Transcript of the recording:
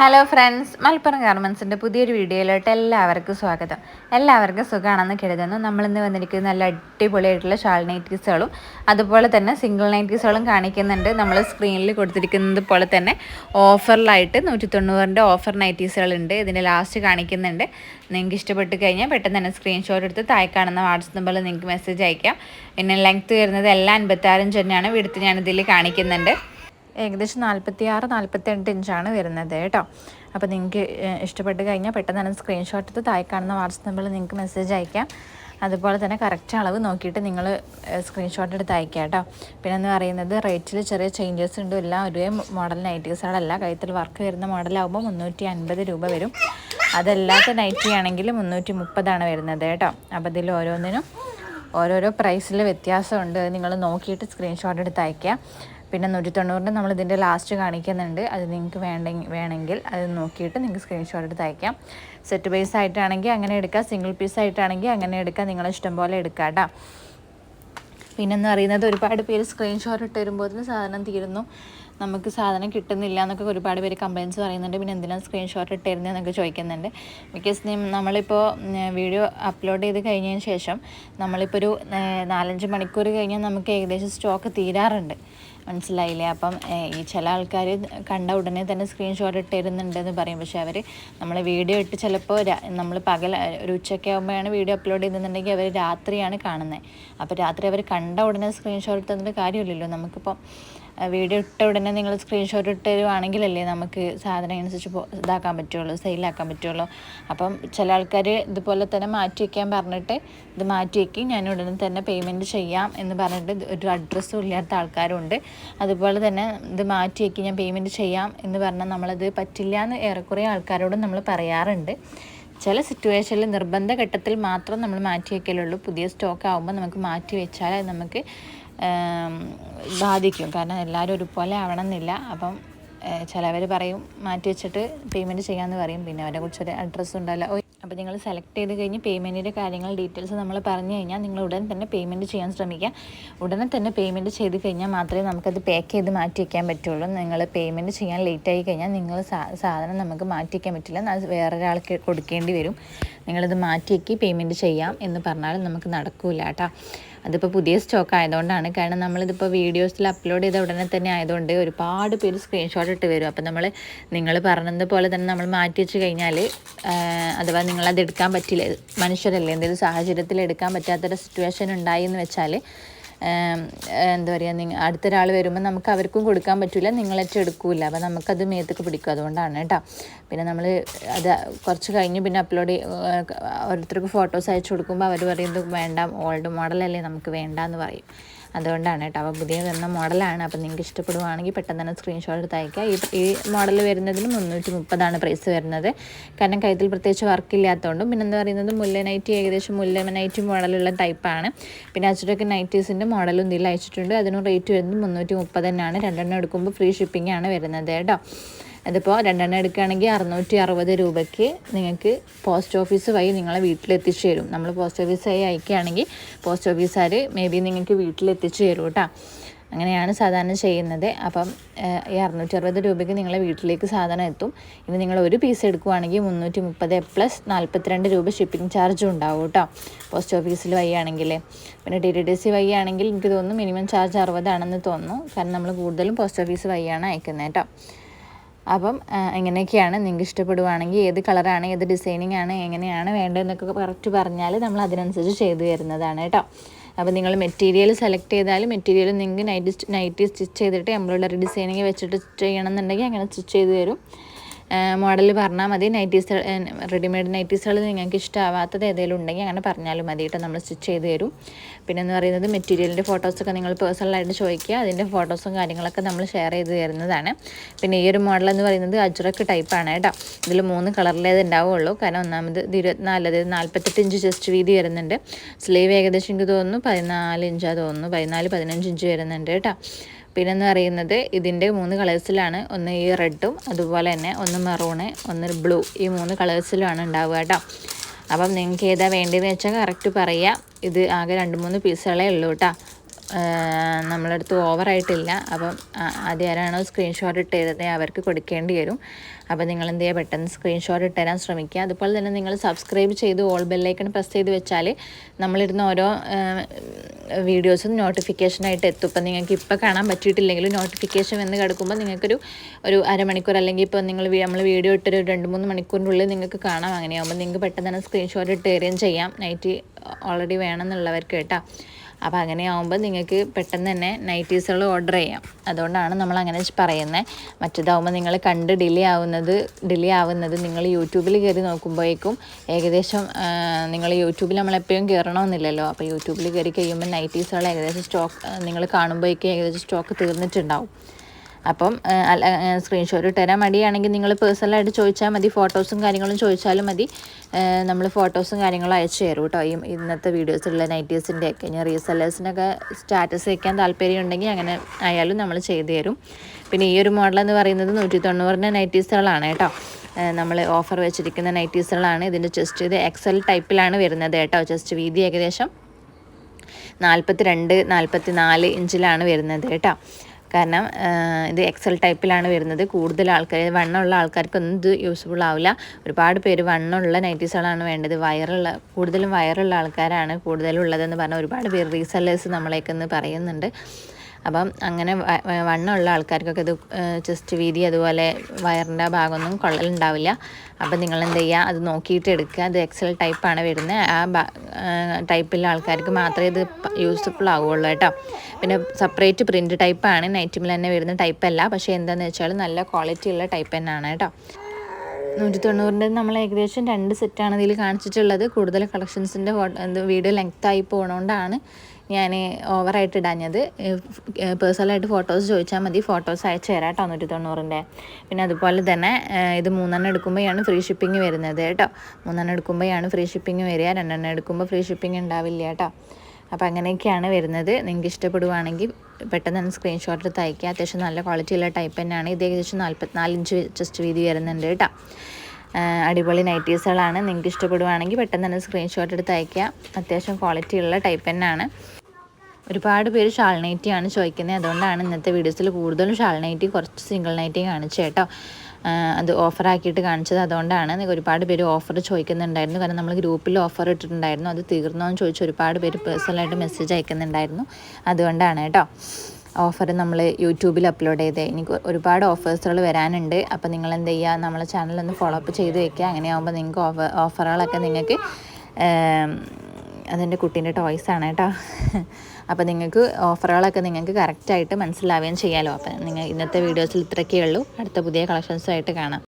Hello friends Malappuram ഗാർമെൻസിന്റെ പുതിയൊരു വീഡിയോയിലോട്ട് എല്ലാവർക്കും സ്വാഗതം. എല്ലാവർക്കും സുഖമാണെന്ന് കരുതുന്നു. നമ്മളിന്ന് വന്നിരിക്കുന്ന നല്ല അടിപൊളിയായിട്ടുള്ള ഷാൾ നൈറ്റീസുകളും അതുപോലെ തന്നെ സിംഗിൾ നൈറ്റീസുകളും കാണിക്കുന്നുണ്ട്. നമ്മൾ സ്ക്രീനിൽ കൊടുത്തിരിക്കുന്നത് പോലെ തന്നെ ഓഫറിലായിട്ട് നൂറ്റി തൊണ്ണൂറിന്റെ ഓഫർ നൈറ്റീസുകളുണ്ട് ഇതിന്റെ ലാസ്റ്റ് കാണിക്കുന്നുണ്ട്. നിങ്ങൾക്ക് ഇഷ്ടപ്പെട്ട് കഴിഞ്ഞാൽ പെട്ടെന്ന് തന്നെ സ്ക്രീൻഷോട്ട് എടുത്ത് താഴെ കാണുന്ന വാട്സപ്പ് നമ്പറിൽ നിങ്ങൾക്ക് മെസ്സേജ് അയക്കാം. പിന്നെ ലെങ്ത്ത് വരുന്നത് എല്ലാം അൻപത്താറും തന്നെയാണ് വിടുത്ത് ഞാനിതിൽ കാണിക്കുന്നുണ്ട്. ഏകദേശം നാൽപ്പത്തി ആറ് നാൽപ്പത്തി എട്ട് ഇഞ്ചാണ് വരുന്നത് കേട്ടോ. അപ്പോൾ നിങ്ങൾക്ക് ഇഷ്ടപ്പെട്ട് കഴിഞ്ഞാൽ പെട്ടെന്ന് തന്നെ സ്ക്രീൻഷോട്ട് എടുത്ത് താഴെ കാണുന്ന വാട്സപ്പ് നമ്പറിൽ നിങ്ങൾക്ക് മെസ്സേജ് അയക്കാം. അതുപോലെ തന്നെ കറക്റ്റ് അളവ് നോക്കിയിട്ട് നിങ്ങൾ സ്ക്രീൻഷോട്ട് എടുത്ത് അയക്കാം കേട്ടോ. പിന്നെ എന്ന് പറയുന്നത് റേറ്റിൽ ചെറിയ ചേഞ്ചസ് ഉണ്ട്. എല്ലാം ഒരേ മോഡൽ നൈറ്റീസുകളല്ല കഴുത്തിൽ വർക്ക് വരുന്ന മോഡലാകുമ്പോൾ മുന്നൂറ്റി അൻപത് രൂപ വരും. അതല്ലാത്ത നൈറ്റി ആണെങ്കിൽ മുന്നൂറ്റി മുപ്പതാണ് വരുന്നത് കേട്ടോ. അപ്പോൾ ഇതിൽ ഓരോന്നിനും ഓരോരോ പ്രൈസിൽ വ്യത്യാസമുണ്ട് നിങ്ങൾ നോക്കിയിട്ട് സ്ക്രീൻഷോട്ട് എടുത്ത് അയക്കുക പിന്നെ നൂറ്റി തൊണ്ണൂറിന്റെ നമ്മൾ ഇതിന്റെ ലാസ്റ്റ് കാണിക്കുന്നുണ്ട്. അത് നിങ്ങൾക്ക് വേണ്ടെങ്കിൽ വേണമെങ്കിൽ അത് നോക്കിയിട്ട് നിങ്ങൾക്ക് സ്ക്രീൻഷോട്ട് എടുത്ത് അയക്കാം. സെറ്റ് ബേസ് ആയിട്ടാണെങ്കിൽ അങ്ങനെ എടുക്കാം. സിംഗിൾ പീസ് ആയിട്ടാണെങ്കിൽ അങ്ങനെ എടുക്കാം. നിങ്ങൾ ഇഷ്ടം പോലെ എടുക്കാം കേട്ടോ പിന്നെന്ന് പറയുന്നത് ഒരുപാട് പേര് സ്ക്രീൻഷോട്ട് ഇട്ട് വരുമ്പോൾ സാധനം തീരുന്നു. നമുക്ക് സാധനം കിട്ടുന്നില്ല എന്നൊക്കെ ഒരുപാട് പേര് കംപ്ലയിൻസ് പറയുന്നുണ്ട്. പിന്നെ എന്തിനാണ് സ്ക്രീൻഷോട്ട് ഇട്ടിരുന്നത് എന്നൊക്കെ ചോദിക്കുന്നുണ്ട്. ബിക്കോസ് നമ്മളിപ്പോൾ വീഡിയോ അപ്ലോഡ് ചെയ്ത് കഴിഞ്ഞതിന് ശേഷം നമ്മളിപ്പോൾ ഒരു നാലഞ്ച് മണിക്കൂർ കഴിഞ്ഞാൽ നമുക്ക് ഏകദേശം സ്റ്റോക്ക് തീരാറുണ്ട്. മനസ്സിലായില്ലേ? അപ്പം ഈ ചില ആൾക്കാർ കണ്ട ഉടനെ തന്നെ സ്ക്രീൻഷോട്ട് ഇട്ടിരുന്നുണ്ടെന്ന് പറയും. പക്ഷേ അവർ നമ്മൾ വീഡിയോ ഇട്ട് ചിലപ്പോൾ നമ്മൾ പകൽ ഒരു ഉച്ചയ്ക്ക് ആകുമ്പോഴാണ് വീഡിയോ അപ്ലോഡ് ചെയ്യുന്നുണ്ടെങ്കിൽ അവർ രാത്രിയാണ് കാണുന്നത് അപ്പോൾ രാത്രി അവർ കണ്ട ഉടനെ സ്ക്രീൻഷോട്ട് ഇട്ടതിന്റെ കാര്യമില്ലല്ലോ. നമുക്കിപ്പോൾ വീഡിയോ ഇട്ട ഉടനെ നിങ്ങൾ സ്ക്രീൻഷോട്ട് ഇട്ട് തരുവാണെങ്കിലല്ലേ നമുക്ക് സാധനം അനുസരിച്ച് ഇതാക്കാൻ പറ്റുള്ളൂ സെയിലാക്കാൻ പറ്റുള്ളൂ. അപ്പം ചില ആൾക്കാർ ഇതുപോലെ തന്നെ മാറ്റി വയ്ക്കാൻ പറഞ്ഞിട്ട് ഇത് മാറ്റി വയ്ക്കി ഞാൻ ഉടനെ തന്നെ പേയ്മെന്റ് ചെയ്യാം എന്ന് പറഞ്ഞിട്ട് ഒരു അഡ്രസ്സും ഇല്ലാത്ത ആൾക്കാരുണ്ട്. അതുപോലെ തന്നെ ഇത് മാറ്റി വയ്ക്കി ഞാൻ പേയ്മെന്റ് ചെയ്യാം എന്ന് പറഞ്ഞാൽ നമ്മളത് പറ്റില്ല എന്ന് ഏറെക്കുറെ ആൾക്കാരോടും നമ്മൾ പറയാറുണ്ട്. ചില സിറ്റുവേഷനിൽ നിർബന്ധ ഘട്ടത്തിൽ മാത്രം നമ്മൾ മാറ്റി വയ്ക്കലുള്ളൂ പുതിയ സ്റ്റോക്ക് ആകുമ്പോൾ നമുക്ക് മാറ്റി വെച്ചാൽ നമുക്ക് ബാധിക്കും. കാരണം എല്ലാവരും ഒരുപോലെ ആവണം എന്നില്ല അപ്പം ചിലവർ പറയും മാറ്റി വെച്ചിട്ട് പേയ്മെന്റ് ചെയ്യാമെന്ന് പറയും. പിന്നെ അവരെ കുറിച്ചൊരു അഡ്രസ്സ് ഉണ്ടല്ലോ. അപ്പോൾ നിങ്ങൾ സെലക്ട് ചെയ്ത് കഴിഞ്ഞ് പേയ്മെന്റിന്റെ കാര്യങ്ങൾ ഡീറ്റെയിൽസ് നമ്മൾ പറഞ്ഞു കഴിഞ്ഞാൽ നിങ്ങൾ ഉടൻ തന്നെ പേയ്മെന്റ് ചെയ്യാൻ ശ്രമിക്കുക. ഉടനെ തന്നെ പേയ്മെന്റ് ചെയ്ത് കഴിഞ്ഞാൽ മാത്രമേ നമുക്കത് പാക്ക് ചെയ്ത് മാറ്റി വയ്ക്കാൻ പറ്റുള്ളൂ. നിങ്ങൾ പേയ്മെന്റ് ചെയ്യാൻ ലേറ്റ് ആയി കഴിഞ്ഞാൽ നിങ്ങൾ സാധനം നമുക്ക് മാറ്റി വയ്ക്കാൻ പറ്റില്ല. അത് വേറൊരാൾക്ക് കൊടുക്കേണ്ടി വരും. നിങ്ങളിത് മാറ്റി വയ്ക്കി പേയ്മെന്റ് ചെയ്യാം എന്ന് പറഞ്ഞാൽ നമുക്ക് നടക്കില്ല കേട്ടോ. അതിപ്പോൾ പുതിയ സ്റ്റോക്ക് ആയതുകൊണ്ടാണ്. കാരണം നമ്മളിതിപ്പോൾ വീഡിയോസിൽ അപ്ലോഡ് ചെയ്ത ഉടനെ തന്നെ ആയതുകൊണ്ട് ഒരുപാട് പേര് സ്ക്രീൻഷോട്ട് ഇട്ട് വരും. അപ്പോൾ നമ്മൾ നിങ്ങൾ പറഞ്ഞതുപോലെ തന്നെ നമ്മൾ മാറ്റി വെച്ച് കഴിഞ്ഞാൽ അഥവാ നിങ്ങളത് എടുക്കാൻ പറ്റില്ല. മനുഷ്യരല്ലേ എന്തെങ്കിലും സാഹചര്യത്തിൽ എടുക്കാൻ പറ്റാത്തൊരു സിറ്റുവേഷൻ ഉണ്ടായി എന്ന് വെച്ചാൽ എന്താ പറയുക നിങ്ങൾ അടുത്തൊരാൾ വരുമ്പോൾ നമുക്ക് അവർക്കും കൊടുക്കാൻ പറ്റില്ല നിങ്ങളേറ്റ് എടുക്കില്ല അപ്പോൾ നമുക്കത് മേത്തൊക്കെ പിടിക്കും അതുകൊണ്ടാണ് കേട്ടോ. പിന്നെ നമ്മൾ അത് കുറച്ച് കഴിഞ്ഞ് പിന്നെ അപ്ലോഡ് ഓരോരുത്തർക്ക് ഫോട്ടോസ് അയച്ചു കൊടുക്കുമ്പോൾ അവർ പറയുന്നത് വേണ്ട ഓൾഡ് മോഡലല്ലേ നമുക്ക് വേണ്ട എന്ന് പറയും. അതുകൊണ്ടാണ് കേട്ടോ. അപ്പോൾ പുതിയ വരുന്ന മോഡലാണ്. അപ്പോൾ നിങ്ങൾക്ക് ഇഷ്ടപ്പെടുവാണെങ്കിൽ പെട്ടെന്ന് തന്നെ സ്ക്രീൻഷോട്ട് എടുത്ത് അയക്കുക ഈ ഈ മോഡൽ വരുന്നതിന് മുന്നൂറ്റി മുപ്പതാണ് പ്രൈസ് വരുന്നത്. കാരണം കഴുത്തിൽ പ്രത്യേകിച്ച് വർക്ക് ഇല്ലാത്തതുകൊണ്ടും പിന്നെ എന്താ പറയുന്നത് മുല്ല നൈറ്റി ഏകദേശം മുല്ല നൈറ്റി മോഡലുള്ള ടൈപ്പാണ് പിന്നെ അച്ചടൊക്കെ നൈറ്റീസിന്റെ മോഡലും ഇതിൽ അയച്ചിട്ടുണ്ട്. അതിനും റേറ്റ് വരുന്നത് മുന്നൂറ്റി മുപ്പത് തന്നെയാണ്. രണ്ടെണ്ണം എടുക്കുമ്പോൾ ഫ്രീ ഷിപ്പിംഗ് ആണ് വരുന്നത് കേട്ടോ. അതിപ്പോൾ രണ്ടെണ്ണം എടുക്കുകയാണെങ്കിൽ അറുന്നൂറ്റി അറുപത് രൂപയ്ക്ക് നിങ്ങൾക്ക് പോസ്റ്റ് ഓഫീസ് വഴി നിങ്ങളെ വീട്ടിലെത്തിച്ചു തരും. നമ്മൾ പോസ്റ്റ് ഓഫീസ് വഴി അയക്കുകയാണെങ്കിൽ പോസ്റ്റ് ഓഫീസുകാർ മേ ബി നിങ്ങൾക്ക് വീട്ടിലെത്തിച്ചു തരും കേട്ടോ. അങ്ങനെയാണ് സാധാരണ ചെയ്യുന്നത്. അപ്പം ഈ അറുന്നൂറ്റി അറുപത് രൂപയ്ക്ക് നിങ്ങളെ വീട്ടിലേക്ക് സാധനം എത്തും. ഇനി നിങ്ങൾ ഒരു പീസ് എടുക്കുവാണെങ്കിൽ മുന്നൂറ്റി മുപ്പത് പ്ലസ് നാൽപ്പത്തിരണ്ട് രൂപ ഷിപ്പിംഗ് ചാർജും ഉണ്ടാവും കേട്ടോ. പോസ്റ്റ് ഓഫീസിൽ വഴിയാണെങ്കിൽ പിന്നെ ഡി ഡി ഡി സി എനിക്ക് തോന്നുന്നു മിനിമം ചാർജ് അറുപതാണെന്ന് തോന്നുന്നു. കാരണം നമ്മൾ കൂടുതലും പോസ്റ്റ് ഓഫീസ് വഴിയാണ് അയക്കുന്നത് കേട്ടോ. അപ്പം എങ്ങനെയൊക്കെയാണ് നിങ്ങൾക്ക് ഇഷ്ടപ്പെടുവാണെങ്കിൽ ഏത് കളറാണ് ഏത് ഡിസൈനിങ് ആണ് എങ്ങനെയാണ് വേണ്ടതെന്നൊക്കെ കറക്റ്റ് പറഞ്ഞാൽ നമ്മൾ അതിനനുസരിച്ച് ചെയ്തു തരുന്നതാണ് കേട്ടോ. അപ്പോൾ നിങ്ങൾ മെറ്റീരിയൽ സെലക്ട് ചെയ്താൽ മെറ്റീരിയൽ നിങ്ങൾക്ക് നൈറ്റി നൈറ്റി സ്റ്റിച്ച് ചെയ്തിട്ട് എംബ്രോയിഡറി ഡിസൈനിങ് വെച്ചിട്ട് ചെയ്യണമെന്നുണ്ടെങ്കിൽ അങ്ങനെ സ്റ്റിച്ച് ചെയ്ത് തരും. മോഡൽ പറഞ്ഞാൽ മതി. നൈറ്റീസ് റെഡിമെയ്ഡ് നൈറ്റീസുകൾ നിങ്ങൾക്ക് ഇഷ്ടമാവാത്തത് ഏതെങ്കിലും ഉണ്ടെങ്കിൽ അങ്ങനെ പറഞ്ഞാലും മതി കേട്ടോ. നമ്മൾ സ്റ്റിച്ച് ചെയ്ത് തരും. പിന്നെ എന്ന് പറയുന്നത് മെറ്റീരിയലിന്റെ ഫോട്ടോസൊക്കെ നിങ്ങൾ പേഴ്സണലായിട്ട് ചോദിക്കുക. അതിന്റെ ഫോട്ടോസും കാര്യങ്ങളൊക്കെ നമ്മൾ ഷെയർ ചെയ്ത് തരുന്നതാണ്. പിന്നെ ഈ ഒരു മോഡൽ എന്ന് പറയുന്നത് അജ്രക്ക് ടൈപ്പാണ് കേട്ടോ. ഇതിൽ മൂന്ന് കളറിലേത് ഉണ്ടാവുള്ളൂ. കാരണം ഒന്നാമത് ഇരുപത്തിനാല് അതായത് നാൽപ്പത്തെട്ട് ഇഞ്ച് ജസ്റ്റ് വീതി വരുന്നുണ്ട്. സ്ലീവ് ഏകദേശം എനിക്ക് തോന്നുന്നു പതിനാല് ഇഞ്ചാണ് തോന്നുന്നു. പതിനാല് പതിനഞ്ച് ഇഞ്ച് വരുന്നുണ്ട് കേട്ടോ. പിന്നെന്ന് പറയുന്നത് ഇതിന്റെ മൂന്ന് കളേഴ്സിലാണ്. ഒന്ന് ഈ റെഡും അതുപോലെ തന്നെ ഒന്ന് മെറൂണ് ഒന്ന് ബ്ലൂ. ഈ മൂന്ന് കളേഴ്സിലാണ് ഉണ്ടാവുക കേട്ടോ. അപ്പം നിങ്ങൾക്ക് ഏതാ വേണ്ടതെന്ന് വെച്ചാൽ കറക്റ്റ് പറയുക. ഇത് ആകെ രണ്ട് മൂന്ന് പീസുകളേ ഉള്ളൂ കേട്ടോ. നമ്മളടുത്ത് ഓവറായിട്ടില്ല. അപ്പം ആദ്യം ആരാണോ സ്ക്രീൻഷോട്ട് ഇട്ട് തരുന്നത് അവർക്ക് കൊടുക്കേണ്ടി വരും. അപ്പോൾ നിങ്ങൾ എന്ത് ചെയ്യുക പെട്ടെന്ന് സ്ക്രീൻഷോട്ട് ഇട്ട് തരാൻ ശ്രമിക്കുക. അതുപോലെ തന്നെ നിങ്ങൾ സബ്സ്ക്രൈബ് ചെയ്ത് ഓൾ ബെല്ലൈക്കൺ പ്രസ് ചെയ്ത് വെച്ചാൽ നമ്മളിരുന്ന ഓരോ വീഡിയോസും നോട്ടിഫിക്കേഷനായിട്ട് എത്തും. ഇപ്പം നിങ്ങൾക്ക് ഇപ്പോൾ കാണാൻ പറ്റിയിട്ടില്ലെങ്കിലും നോട്ടിഫിക്കേഷൻ വന്ന് കിടക്കുമ്പോൾ നിങ്ങൾക്കൊരു ഒരു അരമണിക്കൂർ അല്ലെങ്കിൽ ഇപ്പോൾ നിങ്ങൾ നമ്മൾ വീഡിയോ ഇട്ടൊരു രണ്ട് മൂന്ന് മണിക്കൂറിനുള്ളിൽ നിങ്ങൾക്ക് കാണാം. അങ്ങനെയാകുമ്പോൾ നിങ്ങൾക്ക് പെട്ടെന്ന് തന്നെ സ്ക്രീൻഷോട്ട് ഇട്ട് തരികയും ചെയ്യാം നൈറ്റ് ഓൾറെഡി വേണമെന്നുള്ളവർക്ക് കേട്ടോ. അപ്പോൾ അങ്ങനെ ആകുമ്പോൾ നിങ്ങൾക്ക് പെട്ടെന്ന് തന്നെ നൈറ്റീസുകൾ ഓർഡർ ചെയ്യാം. അതുകൊണ്ടാണ് നമ്മൾ അങ്ങനെ പറയുന്നത് മറ്റേതാവുമ്പോൾ നിങ്ങൾ കണ്ട് ഡിലേ ആവുന്നത് ഡിലേ ആവുന്നത് നിങ്ങൾ യൂട്യൂബിൽ കയറി നോക്കുമ്പോഴേക്കും ഏകദേശം നിങ്ങൾ യൂട്യൂബിൽ നമ്മളെപ്പോഴും കയറണമെന്നില്ലല്ലോ അപ്പോൾ യൂട്യൂബിൽ കയറി കഴിയുമ്പോൾ നൈറ്റീസുകൾ ഏകദേശം സ്റ്റോക്ക് നിങ്ങൾ കാണുമ്പോഴേക്കും ഏകദേശം സ്റ്റോക്ക് തീർന്നിട്ടുണ്ടാവും. അപ്പം സ്ക്രീൻഷോട്ട് തരാൻ മടിയാണെങ്കിൽ നിങ്ങൾ പേഴ്സണലായിട്ട് ചോദിച്ചാൽ മതി ഫോട്ടോസും കാര്യങ്ങളും ചോദിച്ചാലും മതി. നമ്മൾ ഫോട്ടോസും കാര്യങ്ങളും അയച്ചു തരും കേട്ടോ. ഈ ഇന്നത്തെ വീഡിയോസിലുള്ള നൈറ്റീസിന്റെ ഒക്കെ. ഞാൻ റീസെല്ലേഴ്സിനൊക്കെ സ്റ്റാറ്റസ് വയ്ക്കാൻ താല്പര്യം ഉണ്ടെങ്കിൽ അങ്ങനെ ആയാലും നമ്മൾ ചെയ്തു തരും. പിന്നെ ഈ ഒരു മോഡൽ എന്ന് പറയുന്നത് നൂറ്റി തൊണ്ണൂറിന്റെ നൈറ്റീസുകളാണ് കേട്ടോ. നമ്മൾ ഓഫർ വെച്ചിരിക്കുന്ന നൈറ്റീസുകളാണ് ഇതിന്റെ ചെസ്റ്റ് ഇത് എക്സൽ ടൈപ്പിലാണ് വരുന്നത് കേട്ടോ. ചെസ്റ്റ് വീതി ഏകദേശം നാൽപ്പത്തി രണ്ട് നാൽപ്പത്തി നാല് ഇഞ്ചിലാണ് വരുന്നത് കേട്ടോ. കാരണം ഇത് എക്സൽ ടൈപ്പിലാണ് വരുന്നത്. കൂടുതൽ ആൾക്കാർ വണ്ണമുള്ള ആൾക്കാർക്കൊന്നും ഇത് യൂസ്ഫുൾ ആവില്ല. ഒരുപാട് പേര് വണ്ണമുള്ള നൈറ്റീസുകളാണ് വേണ്ടത്. വയറുള്ള കൂടുതലും വയറുള്ള ആൾക്കാരാണ് കൂടുതലുള്ളതെന്ന് പറഞ്ഞാൽ ഒരുപാട് പേര് റീസെല്ലേഴ്സ് നമ്മളേക്കെന്ന് പറയുന്നുണ്ട്. അപ്പം അങ്ങനെ വണ്ണമുള്ള ആൾക്കാർക്കൊക്കെ ഇത് ചെസ്റ്റ് വീതി അതുപോലെ വയറിന്റെ ഭാഗമൊന്നും കൊള്ളലുണ്ടാവില്ല. അപ്പം നിങ്ങൾ എന്ത് ചെയ്യുക അത് നോക്കിയിട്ട് എടുക്കുക. അത് എക്സൽ ടൈപ്പാണ് വരുന്നത്. ആ ടൈപ്പിലെ ആൾക്കാർക്ക് മാത്രമേ ഇത് യൂസ്ഫുൾ ആവുകയുള്ളൂ കേട്ടോ. പിന്നെ സെപ്പറേറ്റ് പ്രിന്റ് ടൈപ്പാണ് നൈറ്റിമിൽ തന്നെ വരുന്ന ടൈപ്പല്ല പക്ഷേ എന്താണെന്ന് വെച്ചാൽ നല്ല ക്വാളിറ്റി ഉള്ള ടൈപ്പ് തന്നെയാണ് കേട്ടോ. നൂറ്റി തൊണ്ണൂറിന്റെ നമ്മൾ ഏകദേശം രണ്ട് സെറ്റാണ് ഇതിൽ കാണിച്ചിട്ടുള്ളത്. കൂടുതൽ കളക്ഷൻസിന്റെ വീഡിയോ ലെങ്ത്തായി പോകണോണ്ടാണ് ഞാൻ ഓവറായിട്ട് ഇടാഞ്ഞത്. പേഴ്സണലായിട്ട് ഫോട്ടോസ് ചോദിച്ചാൽ മതി. ഫോട്ടോസ് അയച്ചു തരാം കേട്ടോ നൂറ്റി തൊണ്ണൂറിന്റെ പിന്നെ അതുപോലെ തന്നെ ഇത് മൂന്നെണ്ണം എടുക്കുമ്പോഴാണ് ഫ്രീ ഷിപ്പിംഗ് വരുന്നത് കേട്ടോ. മൂന്നെണ്ണം എടുക്കുമ്പോഴാണ് ഫ്രീ ഷിപ്പിംഗ് വരിക. രണ്ടെണ്ണം എടുക്കുമ്പോൾ ഫ്രീ ഷിപ്പിംഗ് ഉണ്ടാവില്ല കേട്ടോ. അപ്പോൾ അങ്ങനെയൊക്കെയാണ് വരുന്നത്. നിങ്ങൾക്ക് ഇഷ്ടപ്പെടുവാണെങ്കിൽ പെട്ടെന്ന് തന്നെ സ്ക്രീൻഷോട്ട് എടുത്ത് അയക്കുക അത്യാവശ്യം നല്ല ക്വാളിറ്റിയുള്ള ടൈപ്പ് തന്നെയാണ്. ഇത് ഏകദേശം നാൽപ്പത്തിനാല് ഇഞ്ച് ജസ്റ്റ് വീതി വരുന്നുണ്ട് കേട്ടോ. അടിപൊളി നൈറ്റീസുകളാണ് നിങ്ങൾക്ക് ഇഷ്ടപ്പെടുവാണെങ്കിൽ പെട്ടെന്ന് തന്നെ സ്ക്രീൻഷോട്ട് എടുത്ത് അയക്കുക അത്യാവശ്യം ക്വാളിറ്റിയുള്ള ടൈപ്പ് തന്നെയാണ്. ഒരുപാട് പേര് ഷാൾ നൈറ്റിയാണ് ചോദിക്കുന്നത്. അതുകൊണ്ടാണ് ഇന്നത്തെ വീഡിയോസിൽ കൂടുതലും ഷാൾ നൈറ്റി കുറച്ച് സിംഗിൾ നൈറ്റി കാണിച്ചു കേട്ടോ. അത് ഓഫറാക്കിയിട്ട് കാണിച്ചത് അതുകൊണ്ടാണ് ഒരുപാട് പേര് ഓഫർ ചോദിക്കുന്നുണ്ടായിരുന്നു. കാരണം നമ്മൾ ഗ്രൂപ്പിൽ ഓഫർ ഇട്ടിട്ടുണ്ടായിരുന്നു. അത് തീർന്നോ എന്ന് ചോദിച്ച് ഒരുപാട് പേര് പേഴ്സണലായിട്ട് മെസ്സേജ് അയക്കുന്നുണ്ടായിരുന്നു. അതുകൊണ്ടാണ് കേട്ടോ ഓഫർ നമ്മൾ യൂട്യൂബിൽ അപ്ലോഡ് ചെയ്തേ എനിക്ക് ഒരുപാട് ഓഫേഴ്സുകൾ വരാനുണ്ട്. അപ്പോൾ നിങ്ങൾ എന്ത് ചെയ്യുക നമ്മളെ ചാനലൊന്ന് ഫോളോ അപ്പ് ചെയ്ത് വയ്ക്കുക അങ്ങനെയാകുമ്പോൾ നിങ്ങൾക്ക് ഓഫർ ഓഫറുകളൊക്കെ നിങ്ങൾക്ക് അതെന്റെ കുട്ടീന്റെ ആണ് കേട്ടോ. അപ്പോൾ നിങ്ങൾക്ക് ഓഫറുകളൊക്കെ നിങ്ങൾക്ക് കറക്റ്റായിട്ട് മനസ്സിലാവുകയും ചെയ്യാമല്ലോ അപ്പോൾ നിങ്ങൾ ഇന്നത്തെ വീഡിയോസിൽ ഇത്രയൊക്കെ ഉള്ളൂ. അടുത്ത പുതിയ കളക്ഷൻസുമായിട്ട് കാണാം.